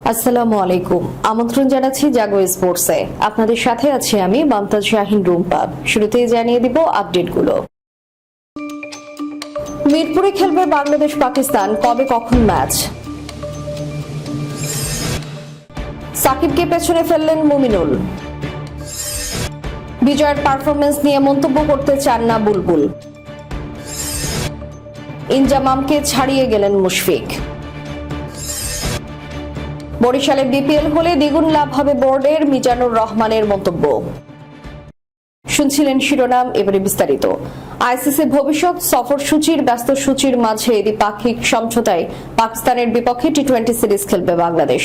আসসালামু আলাইকুম। আমন্ত্রণ জানাচ্ছি জাগো স্পোর্টসে। আপনাদের সাথে আছি আমি মমতাজ শাহিন রুম্পা শুরুতেই জানিয়ে দিব আপডেটগুলো। মিরপুরে খেলবে বাংলাদেশ পাকিস্তান, কবে কখন ম্যাচ? সাকিবকে পেছনে ফেললেন মুমিনুল। বিজয়ের পারফরমেন্স নিয়ে মন্তব্য করতে চান না বুলবুল। ইনজামামকে ছাড়িয়ে গেলেন মুশফিক। বরিশালে বিপিএল হলে দ্বিগুণ লাভ হবে বোর্ডের মিজানুর রহমানের মন্তব্য। শুনছিলেন শিরোনাম এবারে বিস্তারিত। আইসিসি ভবিষ্যৎ সফর সূচির ব্যস্ত সূচির মাঝে দ্বিপাক্ষিক সমঝোতায় পাকিস্তানের বিপক্ষে টি টোয়েন্টি সিরিজ খেলবে বাংলাদেশ।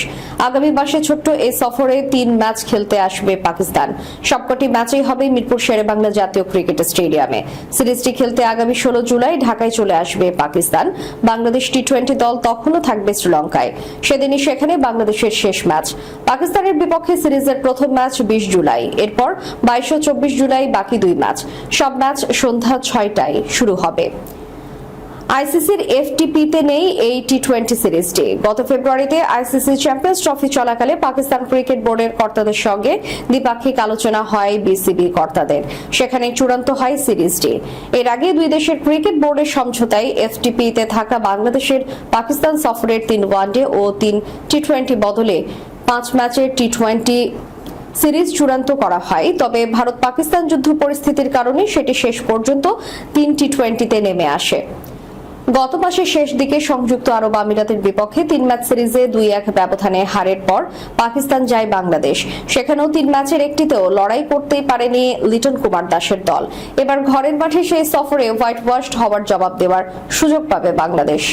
আগামী মাসে ছোট্ট এই সফরে তিন ম্যাচ খেলতে আসবে পাকিস্তান। সবকটি ম্যাচেই হবে মিরপুর শেরে বাংলা জাতীয় ক্রিকেট স্টেডিয়ামে। সিরিজটি খেলতে আগামী ষোলো জুলাই ঢাকায় চলে আসবে পাকিস্তান। বাংলাদেশ টি টোয়েন্টি দল তখনও থাকবে শ্রীলঙ্কায়। সেদিনই সেখানে বাংলাদেশের শেষ ম্যাচ। পাকিস্তানের বিপক্ষে সিরিজের প্রথম ম্যাচ বিশ জুলাই। এরপর বাইশ ও চব্বিশ জুলাই বাকি দুই ম্যাচ। সব ম্যাচ সন্ধ্যা ছয়টায় শুরু হবে। আইসিসির এফটিপিতে নেই এই টি টোয়েন্টি সিরিজটি। গত ফেব্রুয়ারিতে আইসিসি চ্যাম্পিয়ন্স ট্রফি চলাকালে পাকিস্তান ক্রিকেট বোর্ডের কর্তাদের সঙ্গে দ্বিপাক্ষিক আলোচনা হয় বিসিবি কর্তাদের। সেখানে চূড়ান্ত হয় সিরিজটি। এর আগে দুই দেশের ক্রিকেট বোর্ডের সমঝোতায় এফটিপিতে থাকা বাংলাদেশের পাকিস্তান সফরের তিন ওয়ানডে ও তিন টি টোয়েন্টি বদলে পাঁচ ম্যাচের টি টোয়েন্টি সিরিজ চূড়ান্ত করা হয়। তবে ভারত পাকিস্তান যুদ্ধ পরিস্থিতির কারণে সেটি শেষ পর্যন্ত তিন টি টোয়েন্টিতে নেমে আসে। গত মাসের শেষ দিকে সংযুক্ত আরব আমিরাতের বিপক্ষে তিন ম্যাচ সিরিজে দুই এক ব্যবধানে হারের পর পাকিস্তান যায় বাংলাদেশ। সেখানেও তিন ম্যাচের একটিতেও লড়াই করতেই পারেনি লিটন কুমার দাসের দল। এবার ঘরের মাঠে সেই সফরে হোয়াইট ওয়াশড হওয়ার জবাব দেওয়ার সুযোগ পাবে বাংলাদেশ।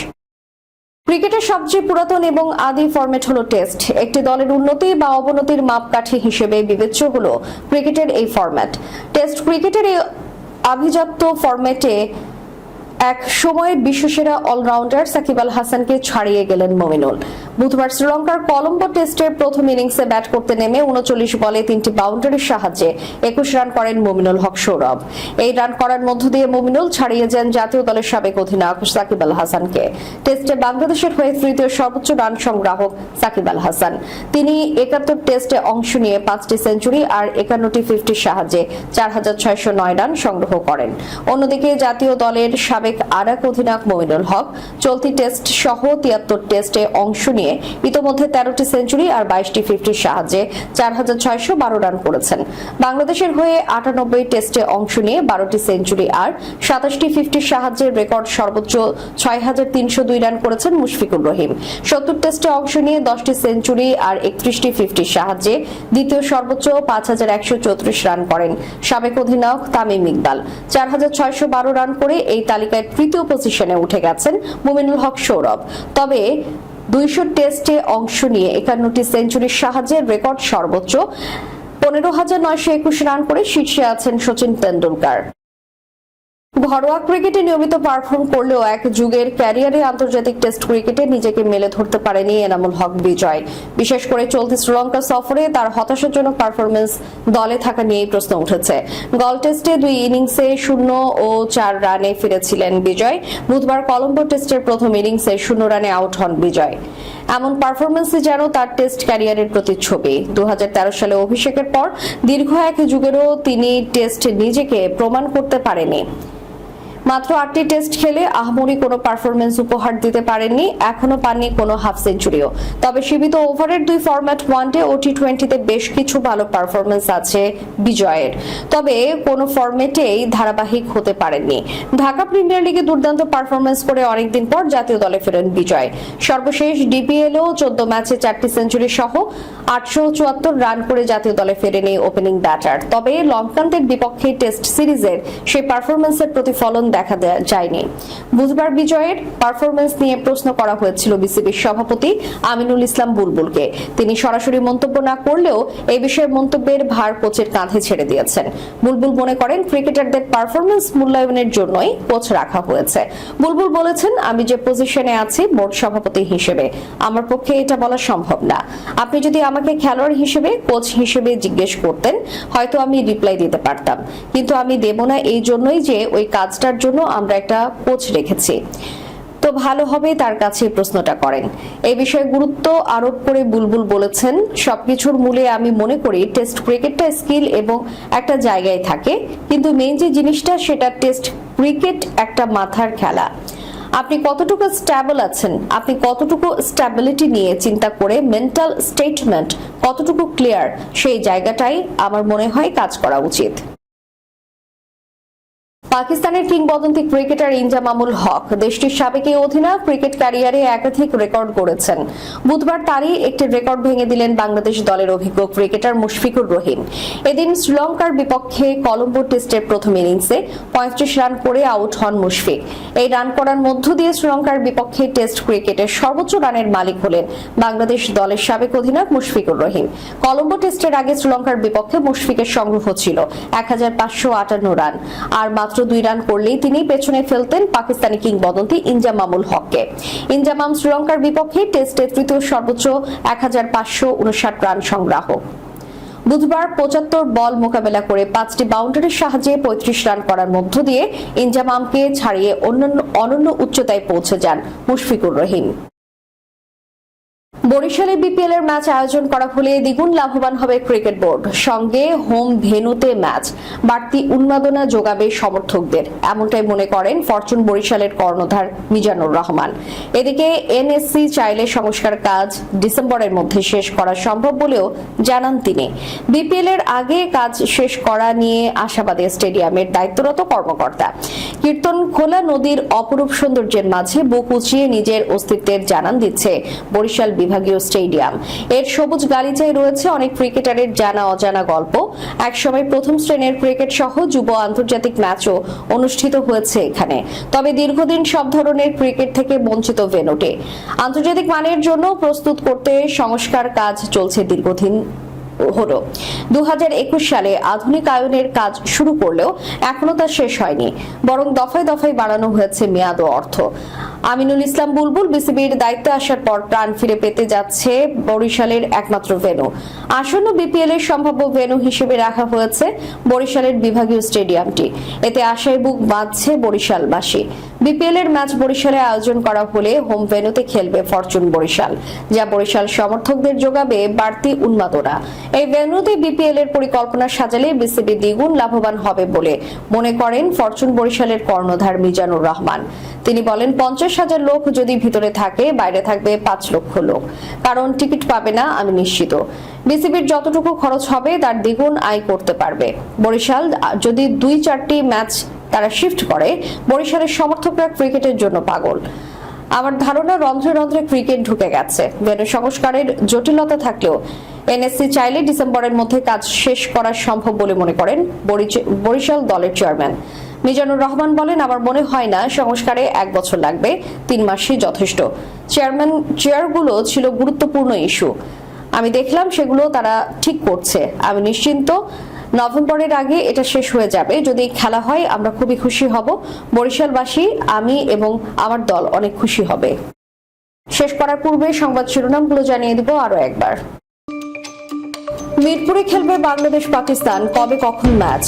ক্রিকেটের সবচেয়ে পুরাতন এবং আদি ফরম্যাট হলো টেস্ট একটি দলের উন্নতি বা অবনতির মাপকাঠি হিসেবে বিবেচ্য হলো ক্রিকেটের এই ফর্ম্যাট টেস্ট ক্রিকেটের এই আভিজাত্য ফরম্যাটে এক সময়ের বিশ্বসেরা অলরাউন্ডার সাকিব আল হাসানকে ছাড়িয়ে গেলেন মমিনুল। বুধবার শ্রীলঙ্কার কলম্বো টেস্টের প্রথম ইনিংসে ব্যাট করতে নেমে উনচল্লিশ বলে তিনটি বাউন্ডারির সাহায্যে একুশ রান করেন মমিনুল হক সৌরভ। এই রান করার মধ্য দিয়ে মমিনুল ছাড়িয়ে যান জাতীয় দলের সাবেক অধিনায়ক সাকিব আল হাসানকে। টেস্টে বাংলাদেশের হয়ে তৃতীয় সর্বোচ্চ রান সংগ্রাহক সাকিব আল হাসান। তিনি একাত্তর টেস্টে অংশ নিয়ে পাঁচটি সেঞ্চুরি আর একান্নটি ফিফটির সাহায্যে চার হাজার ছয়শো নয় রান সংগ্রহ করেন। অন্যদিকে জাতীয় দলের সাবেক আর এক অধিনায়ক মমিনুল হক চলতি টেস্ট সহ তিয়াত্তর টেস্টে অংশ নিয়ে ইতোমধ্যে তেরোটি সেঞ্চুরি আর বাইশটি ফিফটির সাহায্যে চার হাজার ছয়শো বারো রান করেছেন। বাংলাদেশের হয়ে আটানব্বই টেস্টে অংশ নিয়ে বারোটি সেঞ্চুরি আর সাতাশটি ফিফটির সাহায্যে রেকর্ড সর্বোচ্চ ছয় হাজার তিনশো দুই রান করেছেন মুশফিকুর রহিম। সত্তর টেস্টে অংশ নিয়ে দশটি সেঞ্চুরি আর একত্রিশটি ফিফটির সাহায্যে দ্বিতীয় সর্বোচ্চ পাঁচ হাজার একশো চৌত্রিশ রান করেন সাবেক অধিনায়ক তামিম ইকবাল। চার হাজার ছয়শো বারো রান করে এই তালিকায় তৃতীয় পজিশনে উঠে গেছেন মুমিনুল হক সৌরভ। তবে দুইশো টেস্টে অংশ নিয়ে একান্নটি সেঞ্চুরির সাহায্যে রেকর্ড সর্বোচ্চ। পনেরো হাজার নয়শো একুশ রান করে শীর্ষে আছেন সচিন তেন্ডুলকার। ঘরোয়া ক্রিকেটে নিয়মিত পারফর্ম করলেও এক যুগের ক্যারিয়ারে আন্তর্জাতিক টেস্ট ক্রিকেটে নিজেকে মেলে ধরতে পারেনি এনামুল হক বিজয়। বিশেষ করে চলতি শ্রীলঙ্কা সফরে তার হতাশাজনক পারফরমেন্স দলে থাকা নিয়েই প্রশ্ন উঠেছে। গল টেস্টে দুই ইনিংসে শূন্য ও চার রানে ফিরেছিলেন বিজয়। বুধবার কলম্বো টেস্টের প্রথম ইনিংসে শূন্য রানে আউট হন বিজয়। এমন পারফরমেন্সই যেন তার টেস্ট ক্যারিয়ারের প্রতিচ্ছবি। দু হাজার তেরো সালে অভিষেকের পর দীর্ঘ এক যুগেরও তিনি টেস্ট নিজেকে প্রমাণ করতে পারেনি। মাত্র আটটি টেস্ট খেলে আহমরি কোনো পারফরমেন্স উপহার দিতে পারেননি, এখনও পাননি কোনো হাফ সেঞ্চুরিও তবে সীমিত ওভারের দুই ফরম্যাট ওয়ানডে ও টি টোয়েন্টিতে বেশ কিছু ভালো পারফরমেন্স আছে বিজয়ের। তবে কোনো ফরম্যাটেই ধারাবাহিক হতে পারেননি। ঢাকা প্রিমিয়ার লিগে দুর্দান্ত পারফরমেন্স করে অনেকদিন পর জাতীয় দলে ফেরেন বিজয়। সর্বশেষ ডিপিএলও চোদ্দ ম্যাচে চারটি সেঞ্চুরি সহ আটশো চুয়াত্তর রান করে জাতীয় দলে ফেরেন এই ওপেনিং ব্যাটার তবে লঙ্কানদের বিপক্ষে টেস্ট সিরিজের সেই পারফরমেন্সের প্রতিফলন দেখা যায়নি। বুধবার বিজয়ের পারফরমেন্স নিয়ে প্রশ্ন করা হয়েছিল বিসিবির সভাপতি আমিনুল ইসলাম বুলবুলকে। তিনি সরাসরি মন্তব্য না করলেও এই বিষয়ে মন্তব্যের ভার কোচের কাঁধে ছেড়ে দিয়েছেন। বুলবুল মনে করেন ক্রিকেটারদের পারফরমেন্স মূল্যায়নের জন্যই কোচ রাখা হয়েছে। বুলবুল বলেছেন, আমি যে পজিশনে আছি বোর্ড সভাপতি হিসেবে। আমার পক্ষে এটা বলা সম্ভব না। আপনি যদি আমাকে খেলোয়াড় হিসেবে, কোচ হিসেবে জিজ্ঞেস করতেন, হয়তো আমি রিপ্লাই দিতে পারতাম। কিন্তু আমি দেব না এই জন্যই যে ওই কাজটার জন্য আমরা একটা কোচ রেখেছি। তো ভালো হবে তার কাছে প্রশ্নটা করেন। এই বিষয়ে গুরুত্ব আরোপ করে বুলবুল বলেছেন, সবকিছুর মূলে আমি মনে করি টেস্ট ক্রিকেটটা স্কিল এবং একটা জায়গায় থাকে, কিন্তু মেইন যে জিনিসটা সেটা টেস্ট ক্রিকেট একটা মাথার খেলা। আপনি কতটুকু স্ট্যাবল আছেন, আপনি কতটুকু স্ট্যাবিলিটি নিয়ে চিন্তা করে মেন্টাল স্টেটমেন্ট কতটুকু ক্লিয়ার, সেই জায়গাটাই আমার মনে হয় কাজ করা উচিত। পাকিস্তানের কিংবদন্তি ক্রিকেটার ইনজামামুল হক দেশটির সাবেক অধিনায়ক ক্রিকেট ক্যারিয়ারে একাধিক রেকর্ড করেছেন বুধবার তারই একটি রেকর্ড ভেঙে দিলেন বাংলাদেশ দলের অভিজ্ঞ ক্রিকেটার মুশফিকুর রহিম। এদিন শ্রীলঙ্কার বিপক্ষে কলম্বো টেস্টের প্রথম ইনিংসে পঁয়ত্রিশ রান করে আউট হন মুশফিক। এই রান করার মধ্য দিয়ে শ্রীলঙ্কার বিপক্ষে টেস্ট ক্রিকেটের সর্বোচ্চ রানের মালিক হলেন বাংলাদেশ দলের সাবেক অধিনায়ক মুশফিকুর রহিম। কলম্বো টেস্টের আগে শ্রীলঙ্কার বিপক্ষে মুশফিকের সংগ্রহ ছিল এক হাজার পাঁচশো আটান্ন রান। আর মাত্র দুই রান করলেই তিনি পেছনে ফেলতেন পাকিস্তানি কিংবদন্তি ইনজামামুল হককে। ইনজামাম শ্রীলঙ্কার বিপক্ষে টেস্টে তৃতীয় সর্বোচ্চ এক রান সংগ্রাহক। বুধবার পঁচাত্তর বল মোকাবেলা করে পাঁচটি বাউন্ডারির সাহায্যে পঁয়ত্রিশ রান করার মধ্য দিয়ে ইনজামামকে ছাড়িয়ে অনন্য উচ্চতায় পৌঁছে যান মুশফিকুর রহিম। বরিশালে বিপিএল এর ম্যাচ আয়োজন করা হলে দ্বিগুণ লাভবান হবে ক্রিকেট বোর্ড। সঙ্গে হোম ভেনুতে ম্যাচ। বাড়তি উন্মাদনা যোগাবে সমর্থকদের। এমনটাই মনে করেন ফরচুন বরিশালের কর্ণধার মিজানুর রহমান। এদিকে এনএসসি চাইলে সংস্কার কাজ ডিসেম্বরের মধ্যে শেষ করা সম্ভব বলেও জানান তিনি। বিপিএল এর আগে কাজ শেষ করা নিয়ে আশাবাদী স্টেডিয়ামের দায়িত্বরত কর্মকর্তা। কীর্তন খোলা নদীর অপরূপ সৌন্দর্যের মাঝে বুক উঁচিয়ে নিজের অস্তিত্বের জানান দিচ্ছে বরিশাল বিভাগীয় স্টেডিয়াম। এর সবুজ গালিচায় রয়েছে অনেক ক্রিকেটারের জানা অজানা গল্প। একসময় প্রথম শ্রেণির ক্রিকেট সহ যুব আন্তর্জাতিক ম্যাচও অনুষ্ঠিত হয়েছে এখানে। তবে দীর্ঘদিন সব ধরনের ক্রিকেট থেকে বঞ্চিত ভেনুটে। আন্তর্জাতিক মানের জন্য প্রস্তুত করতে সংস্কার কাজ চলছে দীর্ঘদিন হলো। দু সালে আধুনিকায়নের কাজ শুরু করলেও এখনও তা শেষ হয়নি, বরং দফায় দফায় বাড়ানো হয়েছে মেয়াদ ও অর্থ। আমিনুল ইসলাম বুলবুল বিসিবির দায়িত্বে আসার পর প্রাণ ফিরে পেতে যাচ্ছে বরিশালের একমাত্র ভেনু। আসন্ন বিপিএল এর সম্ভাব্য ভেনু হিসেবে রাখা হয়েছে বরিশালের বিভাগীয় স্টেডিয়ামটি। এতে আশায় বুক বাঁধছে বরিশালবাসী। বিপিএল এর ম্যাচ বরিশালে আয়োজন করা হলে হোম ভেনুতে খেলবে ফরচুন বরিশাল, যা বরিশাল সমর্থকদের যোগাবে বাড়তি উন্মাদনা। এই ভেনুতে বিপিএল এর পরিকল্পনা সাজালে বিসিবি দ্বিগুণ লাভবান হবে বলে মনে করেন ফরচুন বরিশালের কর্ণধার মিজানুর রহমান। তিনি বলেন, পঞ্চাশ হাজার লোক যদি ভিতরে থাকে, বাইরে থাকবে পাঁচ লক্ষ লোক। কারণ টিকিট পাবে না, আমি নিশ্চিত। বিসিবির যতটুকু খরচ হবে, তার দ্বিগুণ আয় করতে পারবে। বরিশাল যদি দুই চারটি ম্যাচ তারা শিফট করে, বরিশালের সমর্থকরা ক্রিকেটের জন্য পাগল। আমার ধারণা, রন্ধ্রে রন্ধ্রে ক্রিকেট ঢুকে গেছে। ভেন্যু সংস্কারের জটিলতা থাকলেও, এনএসসি চাইলে ডিসেম্বরের মধ্যে কাজ শেষ করা সম্ভব বলে মনে করেন বরিশাল দলের চেয়ারম্যান। মিজানুর রহমান বলেন, আমার মনে হয় না সংস্কারে এক বছর লাগবে, তিন মাসই যথেষ্ট। চেয়ারম্যান, চেয়ারগুলো ছিল গুরুত্বপূর্ণ ইস্যু। আমি দেখলাম সেগুলো তারা ঠিক করছে। আমি নিশ্চিন্ত, নভেম্বরের আগে এটা শেষ হয়ে যাবে। যদি খেলা হয়, আমরা খুবই খুশি হব। বরিশালবাসী, আমি এবং আমার দল অনেক খুশি হবে। শেষ করার পূর্বে সংবাদ শিরোনামগুলো জানিয়ে দিব আরও একবার। মিরপুরে খেলবে বাংলাদেশ পাকিস্তান কবে কখন ম্যাচ?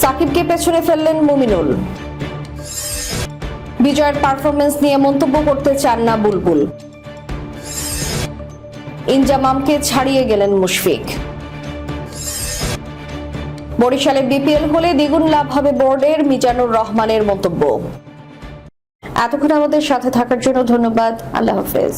সাকিবকে পেছনে ফেললেন মুমিনুল। বিজয়ের পারফরমেন্স নিয়ে মন্তব্য করতে চান না বুলবুল। ইনজামামকে ছাড়িয়ে গেলেন মুশফিক। বরিশালে বিপিএল হলে দ্বিগুণ লাভ হবে বোর্ডের মিজানুর রহমানের মন্তব্য। এতক্ষণ আমাদের সাথে থাকার জন্য ধন্যবাদ। আল্লাহ হাফেজ।